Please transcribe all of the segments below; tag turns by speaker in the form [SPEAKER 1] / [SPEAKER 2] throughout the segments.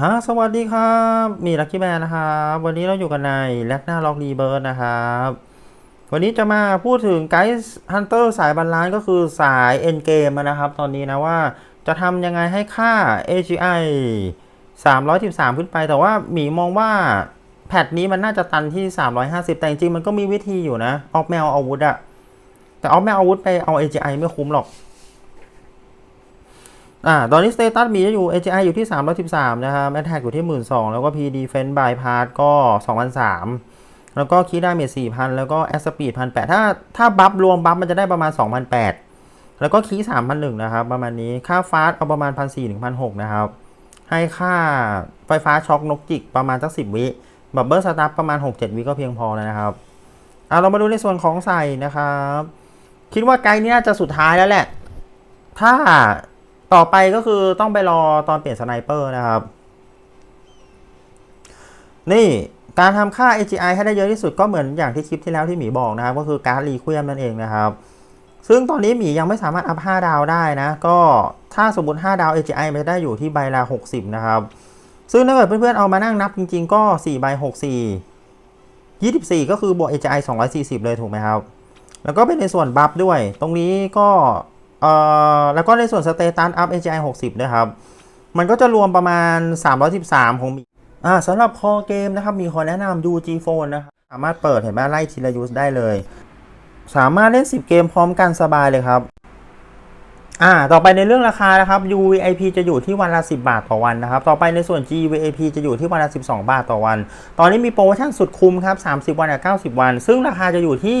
[SPEAKER 1] ฮะสวัสดีครับ มีลัคกี้แบร์นะครับ วันนี้เราอยู่กันในแลกหน้าล็อกรีเบิร์ดนะครับ วันนี้จะมาพูดถึงไกด์ฮันเตอร์สายบาลานซ์ก็คือสายเอ็นเกมนะครับ ตอนนี้นะว่าจะทำยังไงให้ค่า AGI 313 ขึ้นไป แต่ว่าหมีมองว่าแพทนี้มันน่าจะตันที่ 350 แต่จริงๆมันก็มีวิธีอยู่นะ ออกแมวอาวุธอะแต่ออกแมวอาวุธไปเอา AGI ไม่คุ้มหรอก อ่าตอนนี้สเตตัสมีจะอยู่ AGI อยู่ที่ 313 นะครับ Attack อยู่ที่ 12,000 แล้วก็ P Defense by Part ก็2,300แล้วก็คีดาเมจ4,000 แล้วก็แอสปีด1,800 ถ้าถ้าบัฟรวมบัฟมันจะได้ประมาณ 2,800 แล้วก็คี3,001 นะครับ ประมาณนี้ค่าฟาสเอาประมาณ 1,400ถึง1,600 นะครับ ให้ค่าไฟฟ้าช็อคนกจิกประมาณสัก 10 วิบับเบิลสตาร์ประมาณ 6-7 วิก็เพียงพอแล้วนะครับเอาเรามาดูในส่วนของใส่นะครับ คิดว่าไกด์นี้น่าจะสุดท้ายแล้วแหละ ถ้า ต่อไปก็คือต้องไปรอตอนเปลี่ยนสไนเปอร์นะครับ นี่การทำค่า AGI ให้ได้เยอะที่สุดก็เหมือนอย่างที่คลิปที่แล้วที่หมีบอกนะครับ ก็คือการ์ดรีเควีมนั่นเองนะครับ ซึ่งตอนนี้หมียังไม่สามารถอัพ 5 ดาวได้นะ ก็ถ้าสมมติ 5 ดาว AGI มันจะได้อยู่ที่ใบละ 60 นะครับ ซึ่งถ้าเกิดเพื่อนๆเอามานั่งนับจริงๆ ก็4ใบ64 24 ก็คือบวก AGI 240 เลยถูกไหมครับ แล้วก็เป็นในส่วนบัฟด้วย ตรงนี้ก็ แล้วก็ในส่วนสเตตัสอัพ AGI 60 นะครับ มันก็จะรวมประมาณ 313 ของมีอ่าสำหรับคอเกมนะครับ มีขอแนะนำ UG Phone นะครับ สามารถเปิดเห็นไหมไล่ทีละยูสได้เลย สามารถเล่น 10 เกมพร้อมกันสบายเลยครับอ่าต่อไปในเรื่องราคานะครับ UVIP จะอยู่ที่วันละ 10 บาทต่อวันนะครับ ต่อไปในส่วน GVIP จะอยู่ที่วันละ 12 บาทต่อวัน ตอนนี้มีโปรโมชั่นสุดคุ้มครับ 30 วันกับ90 วัน ซึ่งราคาจะอยู่ที่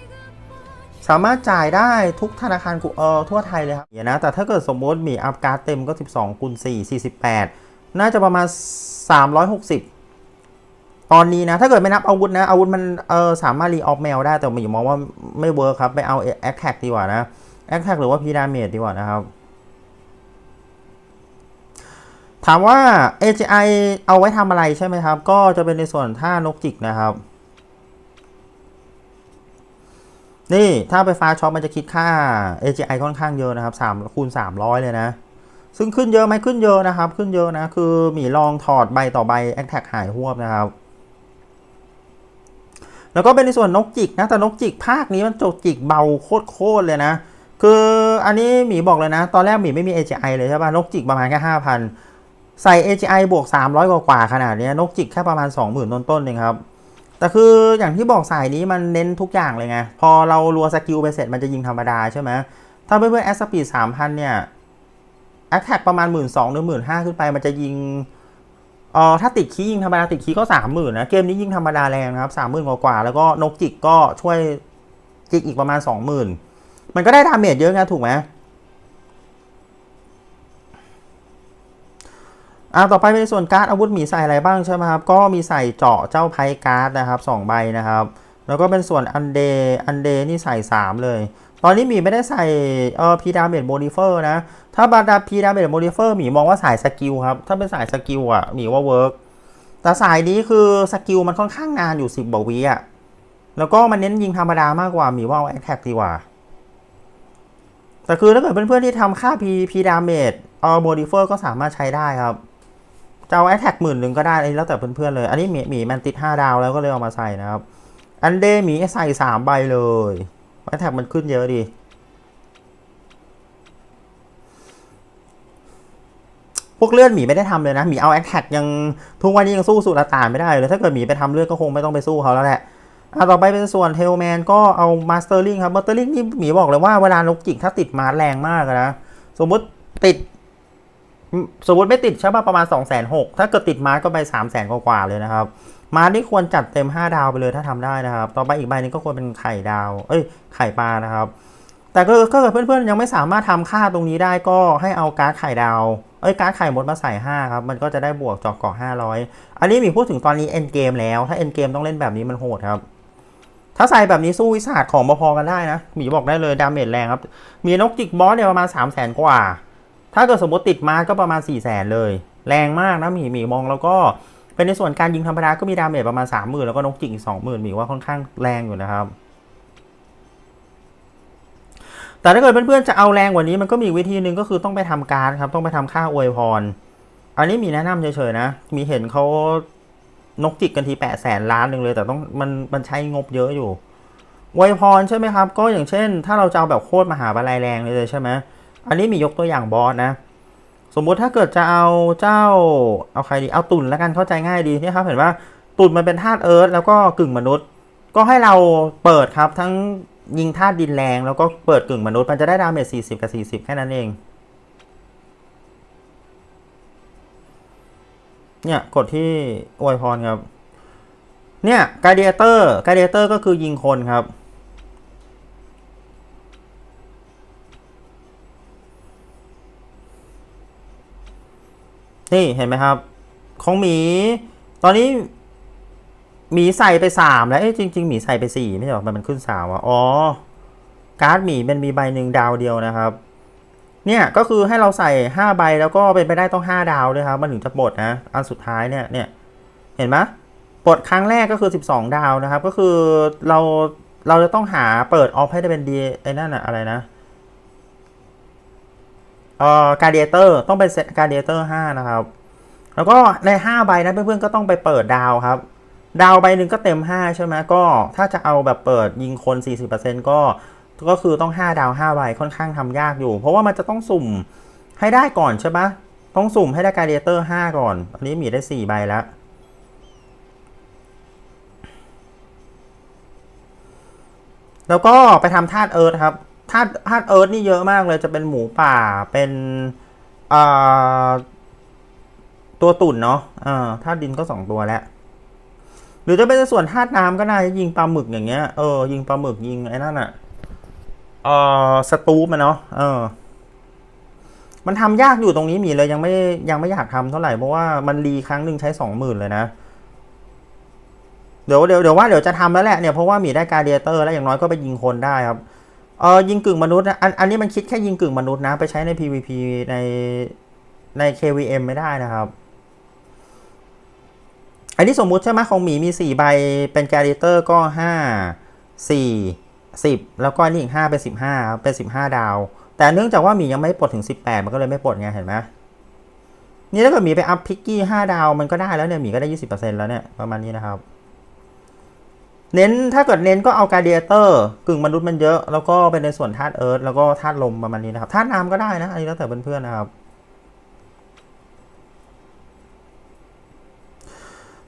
[SPEAKER 1] สามารถจ่ายได้ทุกธนาคารกูเออทั่วไทยเลยครับเดี๋ยนะแต่ถ้าเกิดสมมติมีอัพการ์ดเต็มก็ 12คูณ4 48 น่าจะประมาณ 360 ตอนนี้นะ ถ้าเกิดไม่นับอาวุธนะอาวุธมันเออสามารถรีออฟแมวได้แต่หมีมองว่าไม่เวิร์คครับไปเอาแอคแท็กดีกว่านะแอคแท็กหรือว่าพีดาเมจดีกว่านะครับถามว่า AGI เอาไว้ทำอะไรใช่ไหมครับ ก็จะเป็นในส่วนท่านกจิกนะครับ นี่ถ้าไปฟ้าช็อปมันจะคิดค่า AGI ค่อนข้างเยอะนะครับ3คูณ300 เลยนะ ซึ่งขึ้นเยอะไหมขึ้นเยอะนะครับ ขึ้นเยอะนะ คือหมีลองถอดใบต่อใบแอคแท็กหายหวบนะครับ แล้วก็เป็นในส่วนนกจิกนะ แต่นกจิกภาคนี้มันจกจิกเบาโคตรๆเลยนะ คืออันนี้หมีบอกเลยนะ ตอนแรกหมีไม่มี AGI เลยใช่ป่ะนกจิกประมาณแค่5,000 ใส่ AGI บวก 300 กว่าขนาดนี้นกจิกแค่ประมาณ 20,000ต้นๆเองครับ แต่คืออย่างที่บอกสายนี้มันเน้นทุกอย่างเลยไง พอเรารัวสกิลไปเสร็จมันจะยิงธรรมดาใช่ไหมถ้าเพื่อนๆแอสปีด3,000เนี่ยแอคแท็กประมาณ1 2ื่นสองหรือหมื่นห้าขึ้นไปมันจะยิงเอ๋อถ้าติดคีย์ยิงธรรมดาติดคีย์ก็30,000นนะ เกมนี้ยิงธรรมดาแรงนะครับ30,000กว่าๆแล้วก็นกจิกก็ช่วยจิกอีกประมาณ20,000มันก็ได้ดาเมจเยอะไงถูกไหม อ่าต่อไปเป็นส่วนการ์ดอาวุธหมีใส่อะไรบ้างใช่ไหมครับก็มีใส่เจาะเจ้าไพ่การ์ดนะครับ2ใบนะครับแล้วก็เป็นส่วนอันเดอันเดนี่ใส่ 3 เลย ตอนนี้หมีไม่ได้ใส่เอ่อพีดาเมจโมดิเฟอร์นะ ถ้าบาดาพีดาเมจโมดิเฟอร์หมีมองว่าสายสกิลครับ ถ้าเป็นสายสกิลอะหมีว่าเวิร์กแต่สายนี้คือสกิลมันค่อนข้างนานอยู่ 10บวิอะ แล้วก็มันเน้นยิงธรรมดามากกว่าหมีว่าเอาแอคแท็กดีกว่า แต่คือถ้าเกิดเพื่อนๆที่ทำค่าพีพีดาเมจเอ่อโมดิเฟอร์ก็สามารถใช้ได้ครับ จะเอาแอ t แท็กหมื่นหนึ่งก็ได้อันนี้แล้วแต่เพื่อนๆเลย อันนี้หมีหมีมันติด 5 ดาวแล้วก็เลยเอามาใส่นะครับ อันเดหมีใส่ 3 ใบเลยแอ t แท็กมันขึ้นเยอะดี พวกเลือดหมีไม่ได้ทำเลยนะหมีเอาแอคแท็กยังทุกวันนี้ยังสู้สุลต่านไม่ได้เลย ถ้าเกิดหมีไปทำเลือดก็คงไม่ต้องไปสู้เขาแล้วแหละอะต่อไปเป็นส่วนเทลแมนก็เอามาสเตอร์ลิงครับมาสเตอร์ลิงนี่หมีบอกเลยว่าเวลานกจิกถ้าติดมารแรงมากนะ สมมุติติด สมมติไม่ติดใช่ป่ะประมาณ2องแสนหกถ้าเกิดติดมาร์ก็ไป3ามแสนกว่าเลยนะครับ มาร์นี่ควรจัดเต็ม 5 ดาวไปเลยถ้าทำได้นะครับ ต่อไปอีกใบนึงก็ควรเป็นไข่ดาว เอ้ย ไข่ปลานะครับ แต่ก็ก็เกิดเพื่อนๆยังไม่สามารถทำค่าตรงนี้ได้ก็ให้เอาการ์ดไข่ดาว เอ้ย การ์ดไข่มดมาใส่ 5 ครับ มันก็จะได้บวกจอกเกาะ500 อันนี้มีพูดถึงตอนนี้เอ็นเกมแล้ว ถ้าเอ็นเกมต้องเล่นแบบนี้มันโหดครับถ้าใส่แบบนี้สู้วิสาดของพอๆกันได้นะหมีบอกได้เลยดาเมจแรงครับ มีนกจิกบอสเนี่ยประมาณ3 0 0แสนกว่า ถ้าเกิดสมมติติดมาก็ประมาณ4 0 0แสนเลย แรงมากนะหมีหมีมองแล้วก็เป็นในส่วนการยิงธรรมดาก็มีดาเมจประมาณ30,000 แล้วก็นกจิกอีก20,000หมีว่าค่อนข้างแรงอยู่นะครับ แต่ถ้าเกิดเพื่อนๆจะเอาแรงกว่านี้มันก็มีวิธีหนึ่งก็คือต้องไปทำการดครับ ต้องไปทำค่าอวยพร อันนี้มีแนะนำเฉยๆนะ มีเห็นเขานกจิกกันทีแปดแสนล้านหนึ่งเลย แต่ต้องมันมันใช้งบเยอะอยู่อวยพรใช่ไหมครับ ก็อย่างเช่น ถ้าเราจะเอาแบบโคตรมหาบาลัยแรงเลยใช่ไหม อันนี้มียกตัวอย่างบอสนะ สมมุติถ้าเกิดจะเอาเจ้าเอาใครดีเอาตุ่นแล้วกันเข้าใจง่ายดีเนี่ยครับ เห็นว่าตุ่นมันเป็นธาตุเอิร์ธแล้วก็กึ่งมนุษย์ ก็ให้เราเปิดครับทั้งยิงธาตุดินแรงแล้วก็เปิดกึ่งมนุษย์มันจะได้ดาเมจ40 กับ 40 แค่นั้นเอง เนี่ยกดที่อวยพรครับ เนี่ยกาเดียเตอร์กาเดียเตอร์ก็คือยิงคนครับ นี่เห็นไหมครับ ของหมี ตอนนี้หมีใส่ไปสามแล้วเอ๊ะจริงๆหมีใส่ไปสี่ไม่ใช่หรอมันขึ้นสามวะอ๋อการ์ดหมีมันมีใบหนึ่งดาวเดียวนะครับ เนี่ยก็คือให้เราใส่ห้าใบแล้วก็เป็นไปได้ต้องห้าดาวด้วยครับ มันถึงจะปลดนะ อันสุดท้ายเนี่ยเนี่ยเห็นไหมปลดครั้งแรกก็คือสิบสองดาวนะครับ ก็คือเราเราจะต้องหาเปิดออฟให้ได้เป็นดีไอ้นั่นอะอะไรนะ เอ่อการเดเตอร์ต้องเป็นเซตการเดเตอร์ห้านะครับ แล้วก็ในห้าใบนะเพื่อนๆก็ต้องไปเปิดดาวครับ ดาวใบหนึ่งก็เต็มห้าใช่ไหมก็ถ้าจะเอาแบบเปิดยิงคน 40%ก็ก็คือต้อง 5 ดาว 5 ใบค่อนข้างทำยากอยู่ เพราะว่ามันจะต้องสุ่มให้ได้ก่อนใช่ปะต้องสุ่มให้ได้การเดเตอร์ 5 ก่อน อันนี้มีได้ 4 ใบแล้วแล้วก็ไปทำธาตุเอิร์ธครับ ธาตุธาตุเอิร์ธนี่เยอะมากเลยจะเป็นหมูป่าเป็นตัวตุ่นเนาะธาตุดินก็สองตัวแล้ว หรือจะเป็นส่วนธาตุน้ำก็ได้ยิงปลาหมึกอย่างเงี้ยเออยิงปลาหมึกยิงไอ้นั่นอะเอ่อสตูปมันเนาะเออ มันทำยากอยู่ตรงนี้มีเลยยังไม่ยังไม่อยากทำเท่าไหร่เพราะว่ามันรีครั้งหนึ่งใช้สองหมื่นเลยนะเดี๋ยวเดี๋ยวเดี๋ยวว่าเดี๋ยวจะทำแล้วแหละเนี่ยเพราะว่ามีได้การเดียเตอร์แล้วอย่างน้อยก็ไปยิงคนได้ครับ เออยิงกึ่งมนุษย์นะอันอันนี้มันคิดแค่ยิงกึ่งมนุษย์นะ ไปใช้ใน PVP ในใน KVM ไม่ได้นะครับ อันนี้สมมุติใช่ไหมของหมีมี 4 ใบเป็นแกริเตอร์ก็ 5 4 10 แล้วก็นนี่อีก 5 เป็น 15ครับเป็น 15 ดาว แต่เนื่องจากว่าหมียังไม่ปลดถึง 18 มันก็เลยไม่ปลดไงเห็นไหมนี่ถ้าเกิดหมีไปอัพพิกกี้ 5 ดาวมันก็ได้แล้วเนี่ยหมีก็ได้ 20%แล้วเนี่ยประมาณนี้นะครับ เน้นถ้าเกิดเน้นก็เอาการเดียเตอร์กึ่งมนุษย์มันเยอะ แล้วก็เป็นในส่วนธาตุเอิร์ธแล้วก็ธาตุลมประมาณนี้นะครับธาตุน้ำก็ได้นะอันนี้แล้วแต่เพื่อนๆนะครับ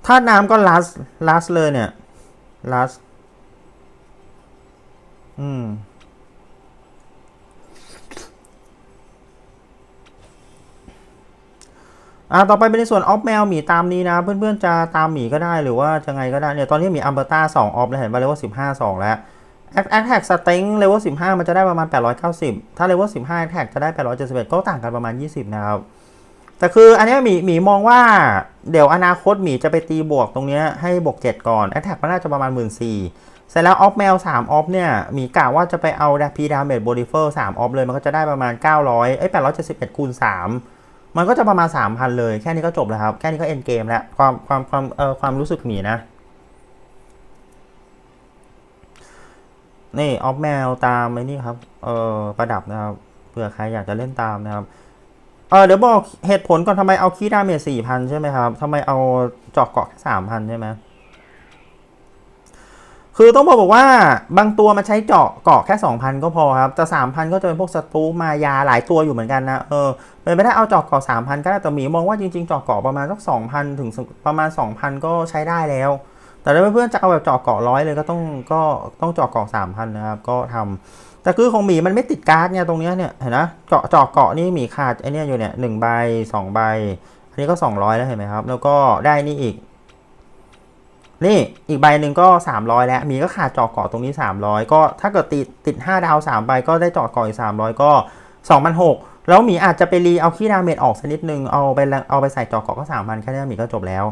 [SPEAKER 1] ธาตุน้ำก็ลัสลัสเลยเนี่ยลัสอืม อ่าต่อไปเป็นในส่วนออฟแมวหมีตามนี้นะ เพื่อนๆจะตามหมีก็ได้หรือว่าจะไงก็ได้เนี่ยตอนนี้มีอัมเบอร์ต้าสองออฟแล้วเห็นป่ะเลเวลสิบห้าสองแล้วแอคแท็กสเต็งเลเวลสิบห้ามันจะได้ประมาณแปดร้อยเก้าสิบถ้าเลเวลสิบห้าแท็กจะได้แปดร้อยเจ็ดสิบเอ็ดก็ต่างกันประมาณยี่สิบนะครับแต่คืออันนี้หมีหมีมองว่าเดี๋ยวอนาคตหมีจะไปตีบวกตรงเนี้ยให้บวกเจ็ดก่อนแอคแท็กมันน่าจะประมาณหมื่นสี่เสร็จแล้วออฟแมวสามออฟเนี่ยหมีกะว่าจะไปเอาดาพีดาเมจโบดิเฟอร์สามออฟเลยมันก็จะได้ประมาณเก้าร้อยเอ้ยแปดร้อยเจ็ดสิบเอ็ดคูณสาม มันก็จะประมาณ 3,000 เลย แค่นี้ก็จบแล้วครับ แค่นี้ก็เอ็นเกมแล้ว ความความความเอ่อความรู้สึกหมีนะ นี่ออฟแมวตามไอ้นี่ครับ เอ่อประดับนะครับเผื่อใครอยากจะเล่นตามนะครับเออเดี๋ยวบอกเหตุผลก่อนทำไมเอาคีดาเมจสี่พันใช่ไหมครับทำไมเอาจอกเกาะแค่สามพันใช่ไหม คือต้องบอกบอกว่าบางตัวมันใช้เจาะเกาะแค่ 2,000 ก็พอครับแต่3,000 ก็จะเป็นพวกสตูมายาหลายตัวอยู่เหมือนกันนะเออเป็นไม่ได้เอาเจาะเกาะ3,000 ก็ได้แต่หมีมองว่าจริงๆเจาะเกาะประมาณสัก2,000 ถึงประมาณ 2,000 ก็ใช้ได้แล้ว แต่ถ้าเพื่อนๆจะเอาแบบเจาะเกาะร้อยเลยก็ต้องก็ต้องเจาะเกาะสามพันนะครับ ก็ทำแต่คือของหมีมันไม่ติดการ์ดเนี่ยตรงเนี้ยเนี่ยเห็นนะเจาะเจาะเกาะนี่หมีขาดไอเนี้ยอยู่เนี่ยหนึ่งใบสองใบอันนี้ก็สองร้อยแล้วเห็นไหมครับ แล้วก็ได้นี่อีก นี่อีกใบหนึ่งก็สามร้อยแล้ว มีก็ขาดจาะเกาะตรงนี้สามร้อยก็ถ้าเกิดติดติดห้าดาวสามใบก็ได้จาะเกาะอีกสามร้อยก็สองพันหกแล้วหมีอาจจะไปรีเอาขี้ดาเมจออกสักนิดนึง เอาไปเอาไปใส่จาะเกาะก็สามพันแค่นี้หมีก็จบแล้ว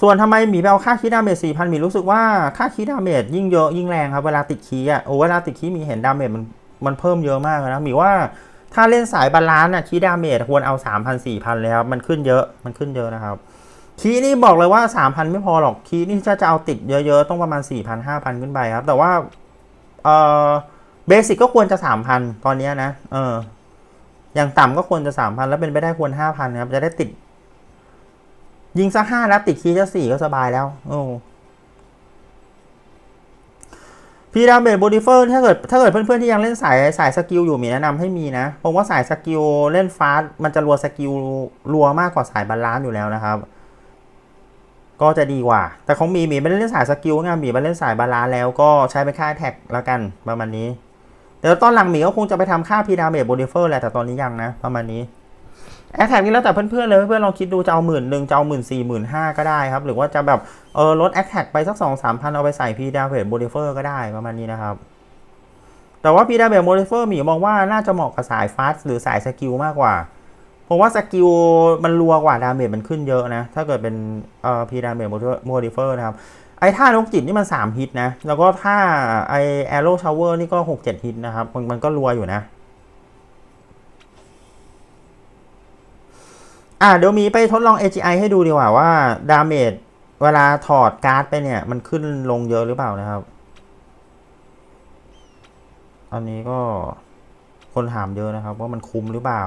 [SPEAKER 1] ส่วนทำไมหมีไปเอาค่าคีดาเมจสี่พันหมีรู้สึกว่าค่าคีดาเมจยิ่งเยอะยิ่งแรงครับเวลาติดคีอะโอ้เวลาติดคีมีเห็นดาเมจมันมันเพิ่มเยอะมากนะหมีว่าถ้าเล่นสายบาลานซ์อะคีดาเมจควรเอาสามพันสี่พันเลยครับมันขึ้นเยอะมันขึ้นเยอะนะครับ คีย์นี่บอกเลยว่าสามพันไม่พอหรอก คีย์นี่ถ้าจะเอาติดเยอะๆ ต้องประมาณสี่พันห้าพันขึ้นไปครับ แต่ว่าเออเบสิกก็ควรจะสามพันตอนนี้นะ เออ อย่างต่ำก็ควรจะสามพันแล้วเป็นไปได้ควรห้าพันครับ จะได้ติด ยิงสักห้านัดติดคีย์จะสี่ก็สบายแล้ว โอ้พีดาเมจโบดิเฟอร์ถ้าเกิดถ้าเกิดเพื่อนๆที่ยังเล่นสายสายสกิลอยู่มีแนะนำให้มีนะผมว่าสายสกิลเล่นฟาสต์มันจะรัวสกิลรัวมากกว่าสายบาลานซ์อยู่แล้วนะครับ ก็จะดีกว่า แต่ของมีมีไม่ได้เล่นสายสกิลไงมีมาเล่นสายบาลานแล้วก็ใช้เป็นค่าแท็กแล้วกันประมาณนี้เดี๋ยวตอนหลังหมีก็คงจะไปทำค่าพีดาเมจโบดิเฟอร์แหละแต่ตอนนี้ยังนะประมาณนี้แอคแท็กนี้แล้วแต่เพื่อนๆเลยเพื่อนๆลองคิดดูจะเอาหมื่นหนึ่งจะเอาหมื่นสี่หมื่นห้าก็ได้ครับ หรือว่าจะแบบเออลดแอคแท็กไปสักสองสามพันเอาไปใส่พีดาเมจโบดิเฟอร์ก็ได้ประมาณนี้นะครับ แต่ว่าพีดาเมจโบดิเฟอร์หมีมองว่าน่าจะเหมาะกับสายฟาสหรือสายสกิลมากกว่า เพราะว่าสกิลมันรัวกว่าดาเมจมันขึ้นเยอะนะ ถ้าเกิดเป็นเอ่อพีดาเมจโมดิเฟอร์นะครับ ไอ้ท่านกจิตนี่มัน 3 ฮิตนะ แล้วก็ท่าไอแอโร่ชาวเวอร์นี่ก็ 6 7 ฮิตนะครับ มันมันก็รัวอยู่นะ อะเดี๋ยวมีไปทดลอง AGI ให้ดูดีกว่าว่าดาเมจเวลาถอดการ์ดไปเนี่ย มันขึ้นลงเยอะหรือเปล่านะครับ อันนี้ก็คนถามเยอะนะครับ ว่ามันคุ้มหรือเปล่า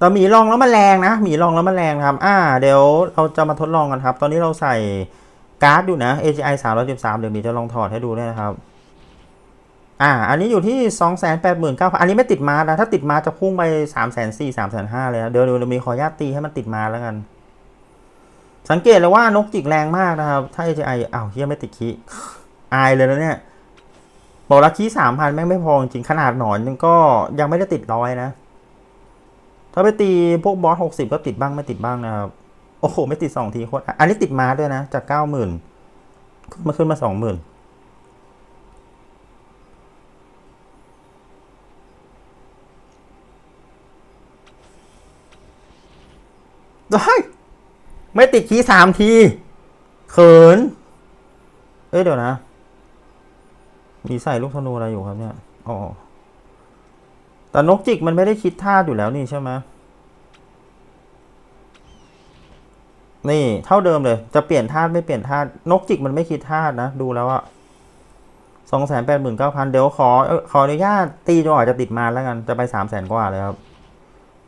[SPEAKER 1] แต่หมีลองแล้วมันแรงนะหมีลองแล้วมันแรงนะครับ อ่า เดี๋ยวเราจะมาทดลองกันครับ ตอนนี้เราใส่การ์ดอยู่นะ AGI 313เดี๋ยวหมีจะลองถอดให้ดูด้วยนะครับ อ่า อันนี้อยู่ที่ 289,000อันนี้ไม่ติดมานะถ้าติดมาจะพุ่งไป 3,400 3,500เลยนะเดี๋ยวเดี๋ยวมีขอญาตตีให้มันติดมาแล้วกัน สังเกตเลยว่านกจิกแรงมากนะครับ ถ้า AGI อ้าวเฮียไม่ติดคีอายเลยนะเนี่ยบอกละคีสามพันแม่งไม่พอจริงขนาดหนอนยังก็ยังไม่ได้ติดร้อยนะ ถ้าไปตีพวกบอสหกสิบก็ติดบ้างไม่ติดบ้างนะครับ โอ้โห ไม่ติดสองทีโคตรอันนี้ติดมาด้วยนะ จากเก้าหมื่นขึ้นมาขึ้นมาสองหมื่นได้ไม่ติดคีสามที เขิน เอ้ยเดี๋ยวนะ มีใส่ลูกธนูอะไรอยู่ครับเนี่ย อ๋อ แต่นกจิกมันไม่ได้คิดท่าอยู่แล้วนี่ใช่ไหม นี่เท่าเดิมเลย จะเปลี่ยนธาตุไม่เปลี่ยนธาตุนกจิกมันไม่คิดธาตุนะ ดูแล้วอะสองแสนแปดหมื่นเก้าพันเดี๋ยวขอขออนุญาตตีจนกว่าจะติดมาแล้วกัน จะไปสามแสนกว่าเลยครับ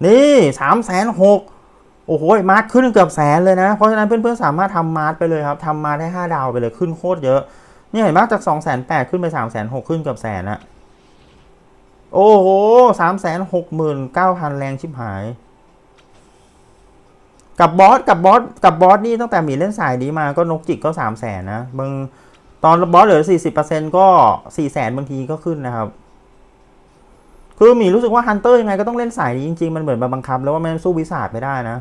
[SPEAKER 1] นี่สามแสนหกโอ้โหมาร์ทขึ้นเกือบแสนเลยนะ เพราะฉะนั้นเพื่อนๆสามารถทำมาร์ทไปเลยครับทำมาได้ห้าดาวไปเลยขึ้นโคตรเยอะ นี่เห็นไหมจากสองแสนแปดขึ้นไปสามแสนหกขึ้นเกือบแสนอะโอ้โหสามแสนหกหมื่นเก้าพันแรงชิบหาย กับบอสกับบอสกับบอสนี่ตั้งแต่มีเล่นสายนี้มาก็นกจิกก็สามแสนนะมึงตอนบอสเหลือสี่สิบเปอร์เซ็นก็สี่แสนบางทีก็ขึ้นนะครับ คือมีรู้สึกว่าฮันเตอร์ยังไงก็ต้องเล่นสายนี้จริงๆ มันเหมือนมาบังคับ แล้วว่ามันสู้วิสาดไม่ได้นะ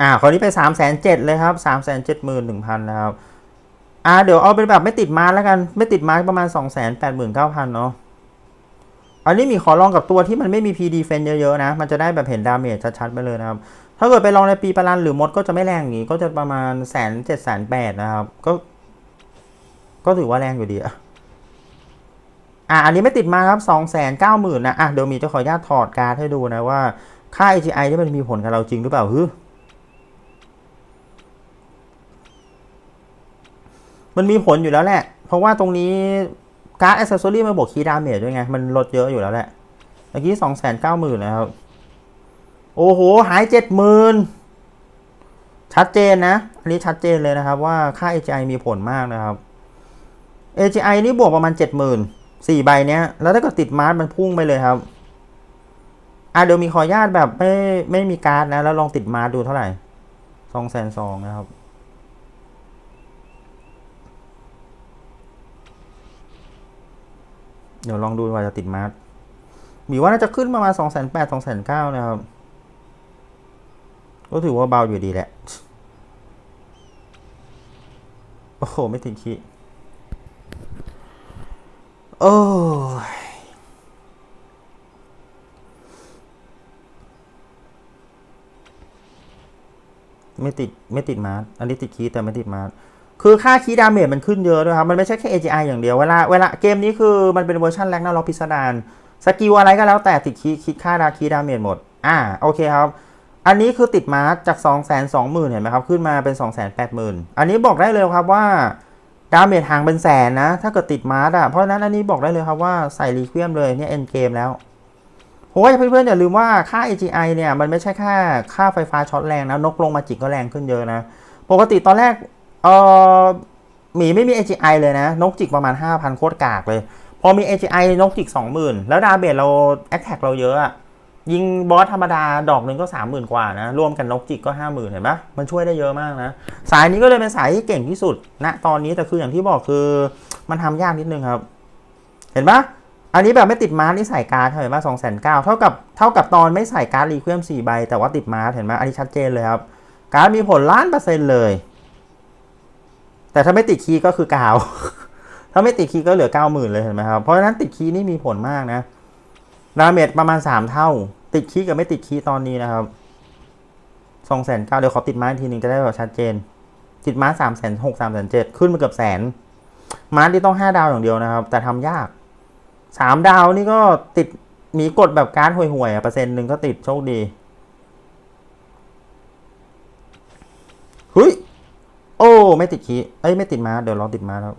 [SPEAKER 1] อ่าคราวนี้ไปสามแสนเจ็ดเลยครับสามแสนเจ็ดหมื่นหนึ่งพันนะครับ อ่า เดี๋ยวเอาเป็นแบบไม่ติดมาแล้วกัน ไม่ติดมาประมาณสองแสนแปดหมื่นเก้าพันเนาะ อันนี้มีขอลองกับตัวที่มันไม่มี P defense เยอะๆนะ มันจะได้แบบเห็นดาเมจชัดๆไปเลยนะครับ ถ้าเกิดไปลองในปีปรันหรือมดก็จะไม่แรงอย่างนี้ ก็จะประมาณแสนเจ็ดแสนแปดนะครับ ก็ ก็ถือว่าแรงอยู่ดีอะอะ อันนี้ไม่ติดมาครับสองแสนเก้าหมื่นนะ อะ เดี๋ยวมีจะขออนุญาตถอดการ์ดให้ดูนะว่า ค่า AGI ที่มันมีผลกับเราจริงหรือเปล่าฮึมันมีผลอยู่แล้วแหละ เพราะว่าตรงนี้ การ์ดอ c เซสซอรี่มันบวกคีดาเมจด้วยไง มันลดเยอะอยู่แล้วแหละ เมื่อกี้สองแสนเก้าหมื่นนะครับ โอ้โห หายเจ็ดหมื่นชัดเจนนะ อันนี้ชัดเจนเลยนะครับว่าค่า AGI มีผลมากนะครับ AGI นี่บวกประมาณ 70,000สี่ใบเนี้ย แล้วถ้าเกิดติดมาร์มันพุ่งไปเลยครับ อะเดี๋ยวมีขออนุญาตแบบไม่ไม่มีการ์ดนะ แล้วลองติดมาร์ดูเท่าไหร่สองแสนสองนะครับ เดี๋ยวลองดูว่าจะติดมาร์มีว่าน่าจะขึ้นประมาณสองแสนแปดสองแสนเก้านะครับ ก็ถือว่าเบาอยู่ดีแหละ โอ้โห ไม่ถึงขีโอ้ยไม่ติดไม่ติดมาร์อันนี้ติดคีย์แต่ไม่ติดมาร์ คือค่าคีย์ดาเมจมันขึ้นเยอะด้วยครับ มันไม่ใช่แค่ AGI อย่างเดียว เวลาเวลาเกมนี้คือมันเป็นเวอร์ชันแรกนาล็อกพิสดารสกิลอะไรก็แล้วแต่ติดคีย์คิดค่าดาคีย์ดาเมจหมด อ่าโอเคครับ อันนี้คือติดมาร์จาก 2 2 0 0 0 0 เห็นไหมครับ ขึ้นมาเป็น 2 8 0 0 0 0 อันนี้บอกได้เลยครับว่าดาเมจห่างเป็นแสนนะ ถ้าเกิดติดมาร์อะเพราะนั้นอันนี้บอกได้เลยครับว่าใส่รีเควมเลยเนี่ยเอ็นเกมแล้วโอ้ยเพื่อนๆอย่าลืมว่าค่า AGI เนี่ยมันไม่ใช่ค่าค่าไฟฟ้าช็อตแรงนะนกลงมาจิกก็แรงขึ้นเยอะนะ ปกติตอนแรก เออหมีไม่มี AGI เลยนะ นกจิกประมาณ 5,000 โคตรกากเลย พอมี AGI นกจิก 20,000 แล้วดาเมจเราแอคแท็กเราเยอะอะยิงบอสธรรมดาดอกหนึ่งก็ 30,000 กว่านะ รวมกันนกจิกก็ 50,000 เห็นปะมันช่วยได้เยอะมากนะ สายนี้ก็เลยเป็นสายที่เก่งที่สุดณตอนนี้แต่คืออย่างที่บอกคือมันทำยากนิดนึงครับ เห็นปะอันนี้แบบไม่ติดมาร์นี่ใส่การ์ดเห็นปะสองแสนเก้าเท่ากับเท่ากับตอนไม่ใส่การ์ดรีเควมสี่ใบแต่ว่าติดมาร์เห็นไหมอันนี้ชัดเจนเลยครับการ์ดมีผลล้านเปอร์เซ็นต์เลย แต่ถ้าไม่ติดคีย์ก็คือกาว ถ้าไม่ติดคีย์ก็เหลือเก้าหมื่นเลยเห็นไหมครับ เพราะฉะนั้นติดคีย์นี่มีผลมากนะดาเมจประมาณสามเท่า ติดคีย์กับไม่ติดคีย์ตอนนี้นะครับสองแสนเก้าเดี๋ยวขอติดมาอีกทีหนึ่งจะได้แบบชัดเจน ติดมาสามแสนหกสามแสนเจ็ดขึ้นมาเกือบแสนมาที่ต้องห้าดาวอย่างเดียวนะครับ แต่ทำยากสามดาวนี่ก็ติดมีกดแบบการ์ดห่วยๆอะเปอร์เซ็นต์หนึ่งก็ติดโชคดีเฮ้ย อ้ ไม่ติดคีเอ้ย ไม่ติดมาเดี๋ยวลองติดมาครับ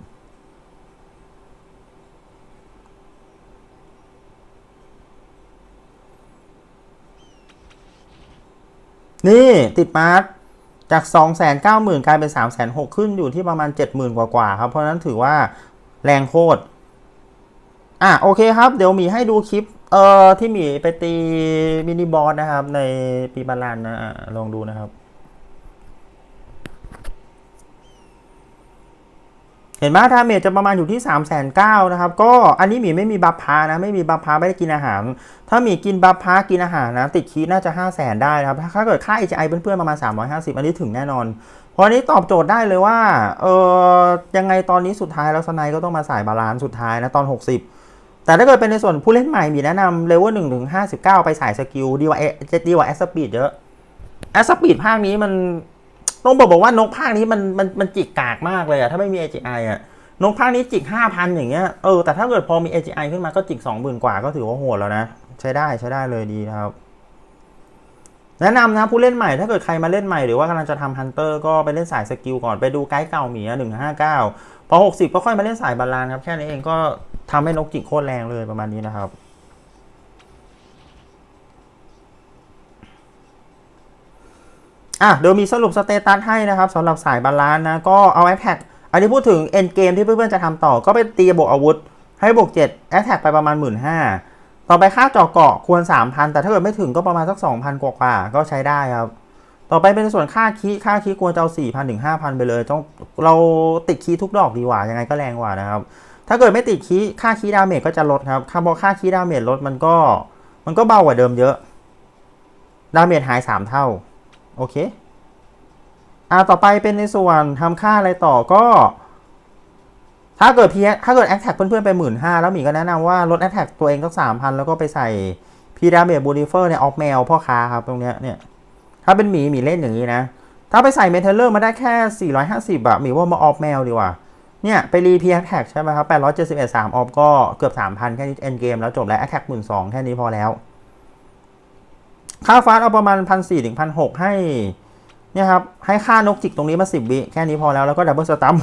[SPEAKER 1] นี่ติดมาร์จาก 2 9 0 0 0 0 กลายเป็น 3 6 0 0 0ขึ้นอยู่ที่ประมาณ 70,000 กว่ากว่าครับ เพราะนั้นถือว่าแรงโคตร อะ โอเคครับ เดี๋ยวมีให้ดูคลิป เอ่อ ที่มีไปตีมินิบอสนะครับ ในปีบาลานนะลองดูนะครับ เห็นไหมดาเมจจะประมาณอยู่ที่ 3 9 0 0 0นะครับ ก็อันนี้หมีไม่มีบัฟพานะ ไม่มีบัฟพาไม่ได้กินอาหาร ถ้าหมีกินบัฟพากินอาหารนะ ติดคีน่าจะ 5 0 0 0 0 0ได้นะครับ ถ้าเกิดค่า HI เพื่อนๆประมาณ 350 อันนี้ถึงแน่นอน เพราะนี้ตอบโจทย์ได้เลยว่า เออยังไงตอนนี้สุดท้ายแล้วสไนก็ต้องมาสายบาลานซ์สุดท้ายนะตอน 60แต่ถ้าเกิดเป็นในส่วนผู้เล่นใหม่มีแนะนำเลเวล1ถึง59ไปสายสกิลดีกว่าเอดีกว่าแอสปีดเยอะแอสปีดภาคนี้มัน ต้องบอกบอกว่านกภาคนี้มันมันมันจิกกากมากเลยอะถ้าไม่มี AGI อะนกภาคนี้จิก5,000อย่างเงี้ยเออแต่ถ้าเกิดพอมี AGI ขึ้นมาก็จิก20,000กว่าก็ถือว่าโหดแล้วนะ ใช้ได้ใช้ได้เลยดีนะครับ แนะนำนะผู้เล่นใหม่ถ้าเกิดใครมาเล่นใหม่หรือว่ากำลังจะทำฮันเตอร์ก็ไปเล่นสายสกิลก่อนไปดูไกด์เก่าหมีหนึ่งห้าเก้าพอ60ก็ค่อยมาเล่นสายบาลานครับแค่นี้เองก็ทำให้นกจิกโคตรแรงเลยประมาณนี้นะครับ อะเดี๋ยวมีสรุปสเตตัสให้นะครับสำหรับสายบาลานซ์นะก็เอา a t t a c อันนี้พูดถึงเอ็นเกมที่เพื่อนๆจะทำต่อ ก็ไปตีบวกอาวุธ ให้บวก7 a t t a c ไปประมาณ 1 5ื่นต่อไปค่าเจาะเกาะควร 3,000 แต่ถ้าเกิดไม่ถึงก็ประมาณสัก 2,000 กว่าๆก็ใช้ได้ครับ ต่อไปเป็นส่วนค่าคีย์ค่าคีย์ควรจะเอา4,000ถึง5,000 ไปเลยต้องเราติดคีย์ทุกดอกดีกว่ายังไงก็แรงกว่านะครับถ้าเกิดไม่ติดคีย์ค่าคีย์ดาเมจก็จะลดครับค่าพอค่าคีย์ดาเมจลดมันก็มันก็เบากว่าเดิมเยอะดาเมจหาย 3 เท่า โอเคอ่าต่อไปเป็นในส่วนทำค่าอะไรต่อก็ ถ้าเกิดเพียถ้าเกิดแอคแท็กเพื่อนๆไปหมื่นห้าแล้วหมีก็แนะนำว่าลดแอคแท็กตัวเองสักสามพันแล้วก็ไปใส่พีดาเมจบูริเฟอร์เนี่ยออฟแมวพ่อค้าครับตรงเนี้ยเนี่ยถ้าเป็นหมีหมีเล่นอย่างนี้นะ ถ้าไปใส่เมทัลเลอร์มาได้แค่ 450อะหมีว่ามาออฟแมวดีกว่า เนี่ย ไปรีพีแอคแท็กใช่ไหมครับ 871 3ออฟก็เกือบ 3,000 แค่นี้เอ็นเกมแล้วจบแล้วแอคแท็กหมื่นสองแค่นี้พอแล้ว ค่าฟาสเอาประมาณพันสี่ถึงพันหกให้เนี่ยครับให้ค่านกจิกตรงนี้มาสิบวิแค่นี้พอแล้วแล้วก็ดับเบิลสตัม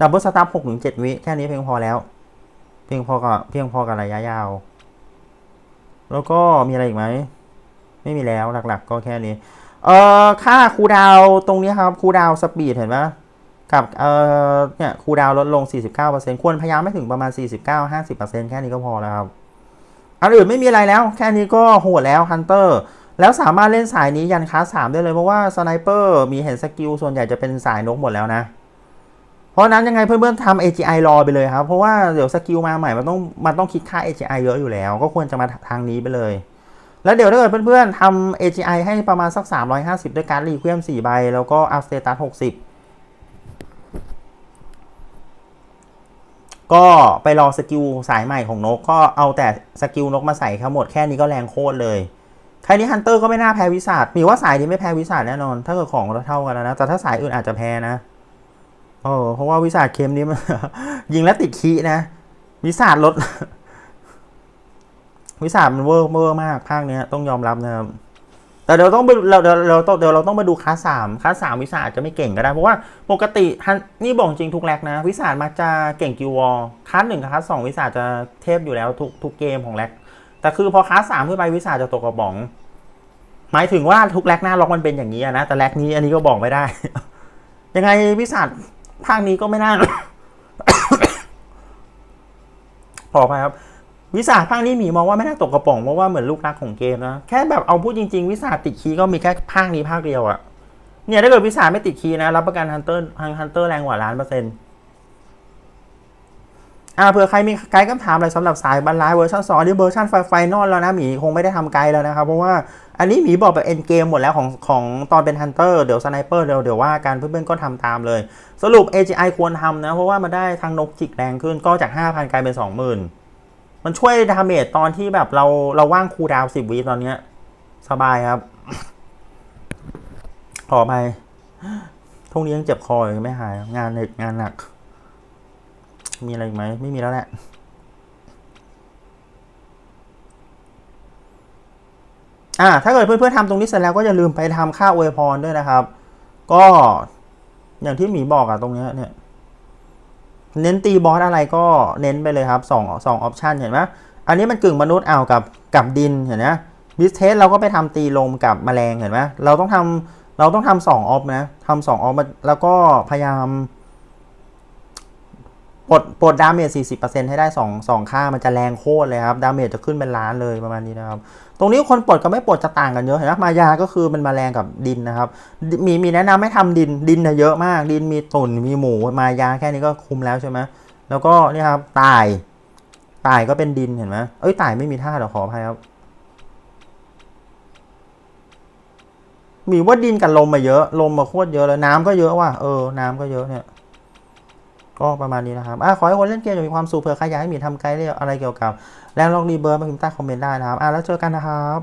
[SPEAKER 1] ดับเบิลสตาร์หกถึงเจ็ดวิแค่นี้เพียงพอแล้ว เพียงพอกับเพียงพอกับระยะยาว แล้วก็มีอะไรอีกไหมไม่มีแล้วหลักๆ ก็แค่นี้เอ่อค่าคูดาวตรงนี้ครับคูดาวสปีดเห็นไหมกับเอ่อเนี่ยคูดาวลดลง 49%ควรพยายามไม่ถึงประมาณ 49-50%แค่นี้ก็พอแล้วครับ อันอื่นไม่มีอะไรแล้ว แค่นี้ก็โหดแล้วฮันเตอร์ แล้วสามารถเล่นสายนี้ยันคลาสสามได้เลยเพราะว่าสไนเปอร์มีเห็นสกิลส่วนใหญ่จะเป็นสายนกหมดแล้วนะ เพราะนั้นยังไงเพื่อนๆทำ AGI รอไปเลยครับ เพราะว่าเดี๋ยวสกิลมาใหม่มันต้องมันต้องคิดค่า AGI เยอะอยู่แล้ว ก็ควรจะมาทางนี้ไปเลย แล้วเดี๋ยวถ้าเกิดเพื่อนๆทำ AGI ให้ประมาณสัก 350 ด้วยการรีเควียม4ใบ แล้วก็อัพสเตตัส60ก็ไปรอสกิลสายใหม่ของนกก็เอาแต่สกิลนกมาใส่ทั้งหมดแค่นี้ก็แรงโคตรเลย แค่นี้ฮันเตอร์ก็ไม่น่าแพ้วิสาดมีว่าสายนี้ไม่แพ้วิสาดแน่นอน ถ้าเกิดของเราเท่ากันแล้วนะ แต่ถ้าสายอื่นอาจจะแพ้นะโอ้เพราะว่าวิสาดเค็มนี้มันยิงแล้วติดคีนะ วิสาดลด วิสาดมันเวอร์เวอร์มากภาคเนี้ยต้องยอมรับนะครับแต่เดี๋ยวต้องเราเดี๋ยวเราต้องเดี๋ยวเราต้องมาดูคลาสสามคลาสสามวิสาอาจจะไม่เก่งก็ได้ เพราะว่าปกติฮันนี่บอกจริงทุกแลกนะ วิสามักจะเก่งกิววอลคลาสหนึ่งกับคลาสสองวิสาจะเทพอยู่แล้วทุกทุกเกมของแลก แต่คือพอคลาสสามขึ้นไปวิสาจะตกกระป๋อง หมายถึงว่าทุกแลกหน้าล็อกมันเป็นอย่างนี้นะ แต่แลกนี้อันนี้ก็บอกไม่ได้ ยังไงวิสาภาคนี้ก็ไม่น่าพอไปครับ วิสาภาคนี้หมีมองว่าไม่น่าตกกระป๋องเพราะว่าเหมือนลูกรักของเกมนะ แค่แบบเอาพูดจริง ๆ วิสาติดคีย์ก็มีแค่ภาคนี้ภาคเดียวอะเนี่ยถ้าเกิดวิสาไม่ติดคีย์นะรับประกันฮันเตอร์ฮันเตอร์แรงกว่าล้านเปอร์เซ็นต์ อ่าเผื่อใครมีไกด์คำถามอะไรสำหรับสายบรรลัยเวอร์ชันสองนี่เวอร์ชันไฟนอลแล้วนะหมีคงไม่ได้ทำไกด์แล้วนะครับ เพราะว่าอันนี้หมีบอกแบบเอ็นเกมหมดแล้วของของตอนเป็นฮันเตอร์เดี๋ยวสไนเปอร์เดี๋ยวเดี๋ยวว่ากันเพื่อนๆก็ทำตามเลย สรุป AGI ควรทำนะ เพราะว่ามันได้ทางนกจิกแรงขึ้นก็จาก 5,000 กลายเป็น 20,000 มันช่วยดาเมจตอนที่แบบเราเราว่างคูดาวน์10วิตอนเนี้ยสบายครับ ขอไปทุกนี้ยังเจ็บคออยู่ไม่หายงานหน็ดงานหนัก มีอะไรอีกไหมไม่มีแล้วแหละอ่าถ้าเกิดเพื่อนๆทำตรงนี้เสร็จแล้วก็อย่าลืมไปทำค่าอวยพรด้วยนะครับ ก็อย่างที่หมีบอกอะตรงเนี้ยเนี่ยเน้นตีบอสอะไรก็เน้นไปเลยครับสองสองออปชันเห็นไหมอันนี้มันกึ่งมนุษย์เอากับกับดินเห็นไหมบิสเทสเราก็ไปทำตีลมกับแมลงเห็นไหมเราต้องทำเราต้องทำสองออฟนะทำสองออฟแล้วก็พยายาม ปลดปลดดาเมจ40%ให้ได้สองสองค่ามันจะแรงโคตรเลยครับดาเมจจะขึ้นเป็นล้านเลยประมาณนี้นะครับ ตรงนี้คนปลดกับไม่ปลดจะต่างกันเยอะเห็นไหมมายาก็คือมันมาแรงกับดินนะครับ มีมีแนะนำให้ทำดินดินเนี่ยเยอะมาก ดินมีตุ่นมีหมูมายาแค่นี้ก็คุมแล้วใช่ไหมแล้วก็นี่ครับตายตายก็เป็นดินเห็นไหมเอ้ยตายไม่มีท่าเดี๋ยวขออภัยครับมีว่าดินกับลมมาเยอะ ลมมาโคตรเยอะเลยน้ำก็เยอะว่ะเออน้ำก็เยอะเนี่ย ก็ประมาณนี้นะครับอะขอให้คนเล่นเกมอย่ามีความสุขเผื่อใครอยากให้มีทำไกด์เรื่องอะไรเกี่ยวกับแรงลองรีเบิร์มาพิมพ์ใต้คอมเมนต์ได้นะครับอะแล้วเจอกันนะครับ